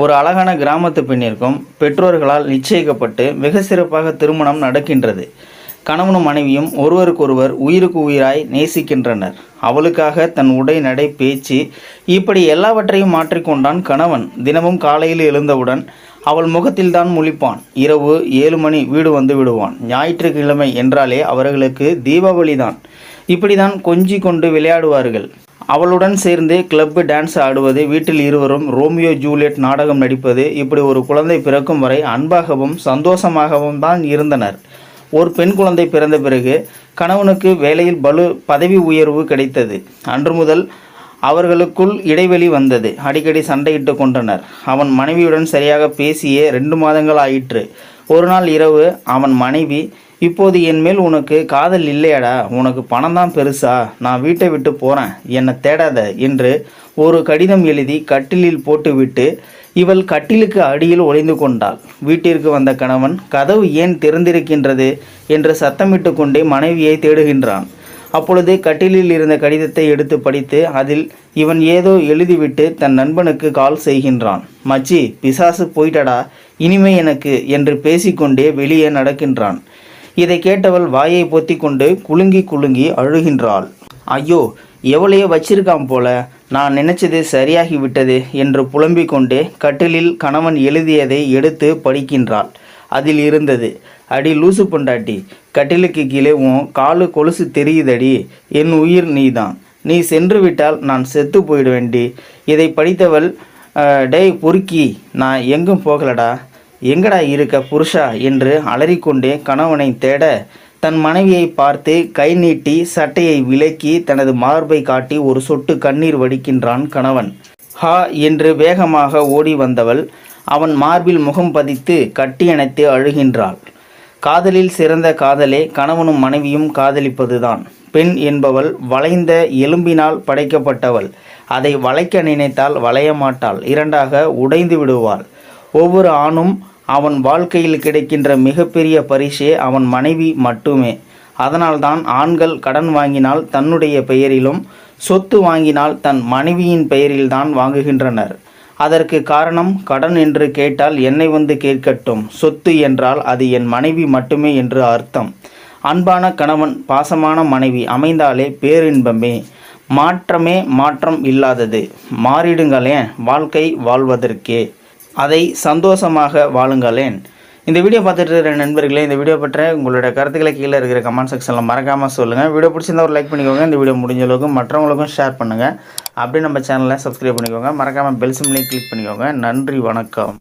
ஒரு அழகான கிராமத்து பெண்ணிற்கும் பெற்றோர்களால் நிச்சயிக்கப்பட்டு மிக சிறப்பாக திருமணம் நடக்கின்றது. கணவனும் மனைவியும் ஒருவருக்கொருவர் உயிருக்கு உயிராய் நேசிக்கின்றனர். அவளுக்காக தன் உடை நடை பேச்சு இப்படி எல்லாவற்றையும் மாற்றிக்கொண்டான் கணவன். தினமும் காலையில் எழுந்தவுடன் அவள் முகத்தில்தான் முழிப்பான். இரவு ஏழு மணி வீடு வந்து விடுவான். ஞாயிற்றுக்கிழமை என்றாலே அவர்களுக்கு தீபாவளி தான் இப்படிதான் கொஞ்சி கொண்டு விளையாடுவார்கள். அவளுடன் சேர்ந்து கிளப்பு டான்ஸ் ஆடுவது வீட்டில் இருவரும் ரோமியோ ஜூலியட் நாடகம் நடிப்பது இப்படி ஒரு குழந்தை பிறக்கும் வரை அன்பாகவும் சந்தோஷமாகவும் தான் இருந்தனர். ஒரு பெண் குழந்தை பிறந்த பிறகு கணவனுக்கு வேலையில் பலு பதவி உயர்வு கிடைத்தது. அன்று முதல் அவர்களுக்குள் இடைவெளி வந்தது. அடிக்கடி சண்டையிட்டு கொண்டனர். அவன் மனைவியுடன் சரியாக பேசியே ரெண்டு மாதங்கள் ஆயிற்று. ஒரு நாள் இரவு அவன் மனைவி இப்போது என் மேல் உனக்கு காதல் இல்லையாடா. உனக்கு பணம் தான் பெருசா. நான் வீட்டை விட்டு போகிறேன் என்னை தேடாத என்று ஒரு கடிதம் எழுதி கட்டிலில் போட்டுவிட்டு இவள் கட்டிலுக்கு அடியில் ஒளிந்து கொண்டாள். வீட்டிற்கு வந்த கணவன் கதவு ஏன் திறந்திருக்கின்றது? என்று சத்தமிட்டு கொண்டே மனைவியை தேடுகின்றான். அப்பொழுது கட்டிலில் இருந்த கடிதத்தை எடுத்து படித்து அதில் இவன் ஏதோ எழுதிவிட்டு தன் நண்பனுக்கு கால் செய்கின்றான். மச்சி பிசாசு போயிட்டடா. இனிமே எனக்கு என்று பேசிக்கொண்டே வெளியே நடக்கின்றான். இதை கேட்டவள் வாயை பொத்திக்கொண்டு குலுங்கி குலுங்கி அழுகின்றாள். ஐயோ எவளையோ வச்சிருக்கான் போல. நான் நினைச்சது சரியாகி விட்டது என்று புலம்பிக் கொண்டே கட்டிலில் கணவன் எழுதியதை எடுத்து படிக்கின்றாள். அதில் இருந்தது அடி லூசு பொண்டாட்டி கட்டிலுக்கு கீழே உன் காலு கொலுசு தெரியுதடி. என் உயிர் நீதான். நீ சென்று விட்டால் நான் செத்து போயிடுவேண்டி இதை படித்தவள் டேய் பொறுக்கி. நான் எங்கும் போகலடா. எங்கடா இருக்க புருஷா? என்று அலறிக்கொண்டே கணவனை தேட தன் மனைவியை பார்த்து கை நீட்டி சட்டையை விலக்கி தனது மார்பை காட்டி ஒரு சொட்டு கண்ணீர் வடிக்கின்றான் கணவன். ஹா என்று வேகமாக ஓடி வந்தவள் அவன் மார்பில் முகம் பதித்து கட்டியணைத்து அழுகின்றாள். காதலில் சிறந்த காதலே கணவனும் மனைவியும் காதலிப்பதுதான். பெண் என்பவள் வளைந்த எலும்பினால் படைக்கப்பட்டவள். அதை வளைக்க நினைத்தால் வளைய மாட்டாள் இரண்டாக உடைந்து விடுவாள். ஒவ்வொரு ஆணும் அவன் வாழ்க்கையில் கிடைக்கின்ற மிகப்பெரிய பரிசே அவன் மனைவி மட்டுமே. அதனால்தான் ஆண்கள் கடன் வாங்கினால் தன்னுடைய பெயரிலும் சொத்து வாங்கினால் தன் மனைவியின் பெயரில்தான் வாங்குகின்றனர். அதற்கு காரணம் கடன் என்று கேட்டால் என்னை வந்து கேட்கட்டும். சொத்து என்றால் அது என் மனைவி மட்டுமே என்று அர்த்தம். அன்பான கணவன் பாசமான மனைவி அமைந்தாலே பேரின்பமே. மாற்றமே மாற்றம் இல்லாதது. மாறிடுங்களேன் வாழ்க்கை வாழ்வதற்கே. அதை சந்தோஷமாக வாழுங்களேன். இந்த வீடியோ பார்த்துட்டு இருக்கிற நண்பர்களே இந்த வீடியோ பற்ற உங்களோட கருத்துக்களை கீழே இருக்கிற கமெண்ட் செக்ஷனில் மறக்காமல் சொல்லுங்கள் வீடியோ பிடிச்சிருந்தா ஒரு லைக் பண்ணிக்கோங்க. இந்த வீடியோ முடிஞ்ச அளவுக்கு மற்றவங்களுக்கும் ஷேர் பண்ணுங்கள் அப்படியே நம்ம சேனலை சப்ஸ்கிரைப் பண்ணிக்கோங்க. மறக்காமல் பெல் சிம்லையும் கிளிக் பண்ணிக்கோங்க. நன்றி வணக்கம்.